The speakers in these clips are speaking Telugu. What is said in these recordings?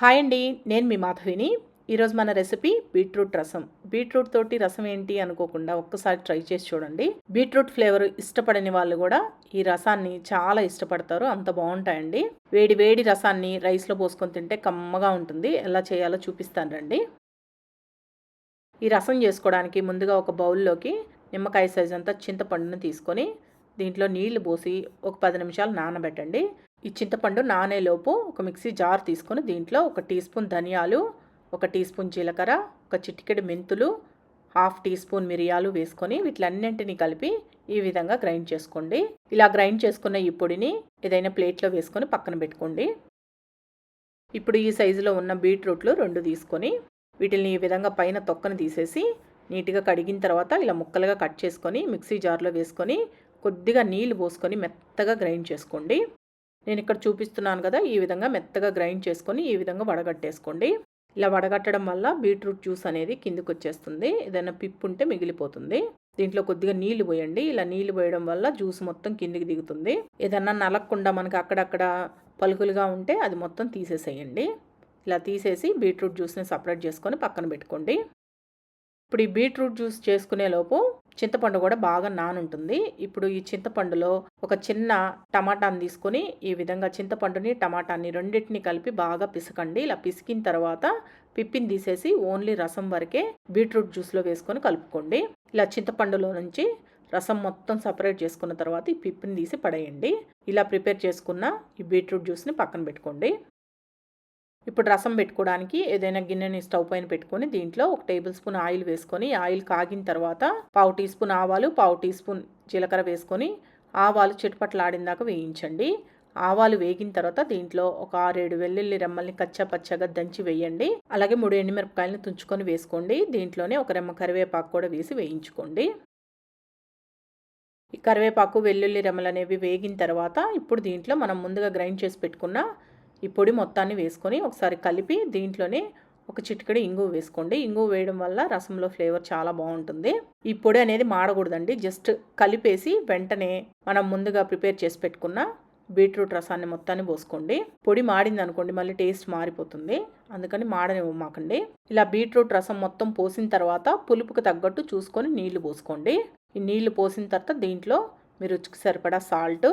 హాయ్ అండి నేను మీ మాధవిని. ఈరోజు మన రెసిపీ బీట్రూట్ రసం. బీట్రూట్ తోటి రసం ఏంటి అనుకోకుండా ఒక్కసారి ట్రై చేసి చూడండి. బీట్రూట్ ఫ్లేవర్ ఇష్టపడని వాళ్ళు కూడా ఈ రసాన్ని చాలా ఇష్టపడతారు. అంత బాగుంటాయండి. వేడి వేడి రసాన్ని రైస్లో పోసుకొని తింటే కమ్మగా ఉంటుంది. ఎలా చేయాలో చూపిస్తాను రండి. ఈ రసం చేసుకోవడానికి ముందుగా ఒక బౌల్లోకి నిమ్మకాయ సైజ్ అంతా చింతపండును తీసుకొని దీంట్లో నీళ్ళు పోసి ఒక పది నిమిషాలు నానబెట్టండి. ఈ చింతపండు నానేలోపు ఒక మిక్సీ జార్ తీసుకొని దీంట్లో ఒక టీ స్పూన్ ధనియాలు ఒక టీ స్పూన్ జీలకర్ర ఒక చిటికెడు మెంతులు హాఫ్ టీ స్పూన్ మిరియాలు వేసుకొని వీటిలన్నింటినీ కలిపి ఈ విధంగా గ్రైండ్ చేసుకోండి. ఇలా గ్రైండ్ చేసుకున్న ఈ పొడిని ఏదైనా ప్లేట్లో వేసుకొని పక్కన పెట్టుకోండి. ఇప్పుడు ఈ సైజులో ఉన్న బీట్రూట్లు రెండు తీసుకొని వీటిని ఈ విధంగా పైన తొక్కను తీసేసి నీట్గా కడిగిన తర్వాత ఇలా ముక్కలుగా కట్ చేసుకొని మిక్సీ జార్లో వేసుకొని కొద్దిగా నీళ్ళు పోసుకొని మెత్తగా గ్రైండ్ చేసుకోండి. నేను ఇక్కడ చూపిస్తున్నాను కదా ఈ విధంగా మెత్తగా గ్రైండ్ చేసుకొని ఈ విధంగా వడగట్టేసుకోండి. ఇలా వడగట్టడం వల్ల బీట్రూట్ జ్యూస్ అనేది కిందికి వచ్చేస్తుంది. ఏదైనా పిప్పు ఉంటే మిగిలిపోతుంది. దీంట్లో కొద్దిగా నీళ్ళు పోయండి. ఇలా నీళ్ళు పోయడం వల్ల జ్యూస్ మొత్తం కిందికి దిగుతుంది. ఏదన్నా నలగకుండా మనకి అక్కడక్కడ పలుకులుగా ఉంటే అది మొత్తం తీసేసేయండి. ఇలా తీసేసి బీట్రూట్ జ్యూస్ని సపరేట్ చేసుకొని పక్కన పెట్టుకోండి. ఇప్పుడు ఈ బీట్రూట్ జ్యూస్ చేసుకునే లోపు చింతపండు కూడా బాగా నానుంటుంది. ఇప్పుడు ఈ చింతపండులో ఒక చిన్న టమాటాని తీసుకొని ఈ విధంగా చింతపండుని టమాటాని రెండింటిని కలిపి బాగా పిసకండి. ఇలా పిసికిన తర్వాత పిప్పిని తీసేసి ఓన్లీ రసం వరకే బీట్రూట్ జ్యూస్లో వేసుకొని కలుపుకోండి. ఇలా చింతపండులో నుంచి రసం మొత్తం సపరేట్ చేసుకున్న తర్వాత ఈ పిప్పిని తీసి పడేయండి. ఇలా ప్రిపేర్ చేసుకున్న ఈ బీట్రూట్ జ్యూస్ని పక్కన పెట్టుకోండి. ఇప్పుడు రసం పెట్టుకోవడానికి ఏదైనా గిన్నెని స్టవ్ పైన పెట్టుకొని దీంట్లో ఒక టేబుల్ స్పూన్ ఆయిల్ వేసుకొని ఆయిల్ కాగిన తర్వాత పావు టీ స్పూన్ ఆవాలు పావు టీ స్పూన్ జీలకర్ర వేసుకొని ఆవాలు చిటపట్లాడిందాక వేయించండి. ఆవాలు వేగిన తర్వాత దీంట్లో ఒక ఆరేడు వెల్లుల్లి రెమ్మల్ని కచ్చా పచ్చగా దంచి వేయండి. అలాగే మూడు ఎండుమిరపకాయలను తుంచుకొని వేసుకోండి. దీంట్లోనే ఒక రెమ్మ కరివేపాకు కూడా వేసి వేయించుకోండి. ఈ కరివేపాకు వెల్లుల్లి రెమ్మలు అనేవి వేగిన తర్వాత ఇప్పుడు దీంట్లో మనం ముందుగా గ్రైండ్ చేసి పెట్టుకున్న ఈ పొడి మొత్తాన్ని వేసుకొని ఒకసారి కలిపి దీంట్లోనే ఒక చిటికడి ఇంగు వేసుకోండి. ఇంగు వేయడం వల్ల రసంలో ఫ్లేవర్ చాలా బాగుంటుంది. ఈ పొడి అనేది మాడకూడదండి. జస్ట్ కలిపేసి వెంటనే మనం ముందుగా ప్రిపేర్ చేసి పెట్టుకున్న బీట్రూట్ రసాన్ని మొత్తాన్ని పోసుకోండి. పొడి మాడింది అనుకోండి మళ్ళీ టేస్ట్ మారిపోతుంది. అందుకని మాడనివ్వమాకండి ఇలా బీట్రూట్ రసం మొత్తం పోసిన తర్వాత పులుపుకి తగ్గట్టు చూసుకొని నీళ్ళు పోసుకోండి. ఈ నీళ్ళు పోసిన తర్వాత దీంట్లో మీరు రుచికి సరిపడా సాల్ట్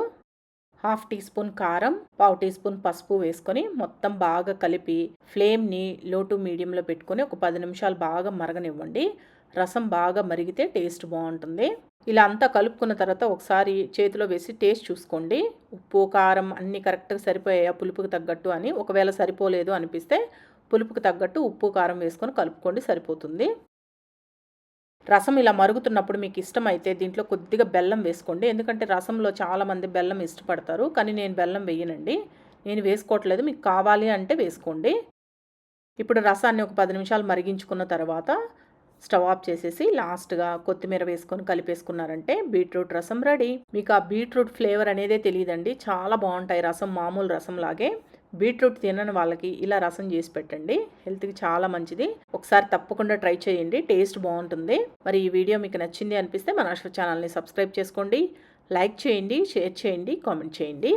హాఫ్ టీ స్పూన్ కారం పావు టీ స్పూన్ పసుపు వేసుకొని మొత్తం బాగా కలిపి ఫ్లేమ్ని లో టు మీడియంలో పెట్టుకొని ఒక పది నిమిషాలు బాగా మరగనివ్వండి. రసం బాగా మరిగితే టేస్ట్ బాగుంటుంది. ఇలా అంతా కలుపుకున్న తర్వాత ఒకసారి చేతిలో వేసి టేస్ట్ చూసుకోండి. ఉప్పు కారం అన్నీ కరెక్ట్గా సరిపోయాయా? పులుపుకి తగ్గట్టు అని. ఒకవేళ సరిపోలేదు అనిపిస్తే పులుపుకి తగ్గట్టు ఉప్పు కారం వేసుకొని కలుపుకోండి సరిపోతుంది. రసం ఇలా మరుగుతున్నప్పుడు మీకు ఇష్టమైతే దీంట్లో కొద్దిగా బెల్లం వేసుకోండి. ఎందుకంటే రసంలో చాలామంది బెల్లం ఇష్టపడతారు. కానీ నేను బెల్లం వేయనండి. నేను వేసుకోవట్లేదు. మీకు కావాలి అంటే వేసుకోండి. ఇప్పుడు రసాన్ని ఒక పది నిమిషాలు మరిగించుకున్న తర్వాత స్టవ్ ఆఫ్ చేసేసి లాస్ట్గా కొత్తిమీర వేసుకొని కలిపేసుకున్నారంటే బీట్రూట్ రసం రెడీ. మీకు ఆ బీట్రూట్ ఫ్లేవర్ అనేదే తెలియదండి చాలా బాగుంటాయి రసం మామూలు రసం లాగే. బీట్రూట్ తినని వాళ్ళకి ఇలా రసం చేసి పెట్టండి. హెల్త్కి చాలా మంచిది. ఒకసారి తప్పకుండా ట్రై చేయండి. టేస్ట్ బాగుంటుంది. మరి ఈ వీడియో మీకు నచ్చింది అనిపిస్తే మన ఛానల్ని సబ్స్క్రైబ్ చేసుకోండి. లైక్ చేయండి షేర్ చేయండి కామెంట్ చేయండి.